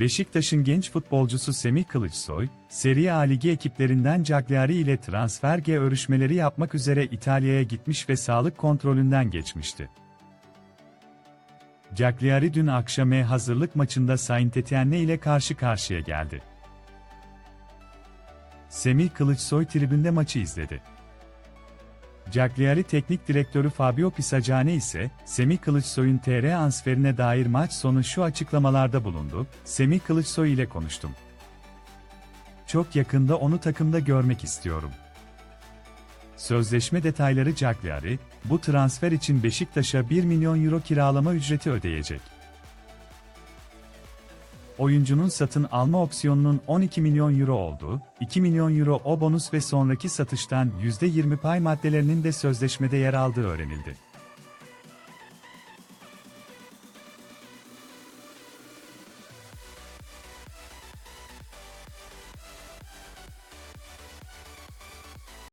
Beşiktaş'ın genç futbolcusu Semih Kılıçsoy, Serie A Ligi ekiplerinden Cagliari ile transfer G örüşmeleri yapmak üzere İtalya'ya gitmiş ve sağlık kontrolünden geçmişti. Cagliari dün akşam E hazırlık maçında Saint Etienne ile karşı karşıya geldi. Semih Kılıçsoy tribünde maçı izledi. Cagliari Teknik Direktörü Fabio Pisacane ise, Semih Kılıçsoy'un TR transferine dair maç sonu şu açıklamalarda bulundu, Semih Kılıçsoy ile konuştum. Çok yakında onu takımda görmek istiyorum. Sözleşme detayları Cagliari, bu transfer için Beşiktaş'a 1 milyon euro kiralama ücreti ödeyecek. Oyuncunun satın alma opsiyonunun 12 milyon euro olduğu, 2 milyon euro o bonus ve sonraki satıştan %20 pay maddelerinin de sözleşmede yer aldığı öğrenildi.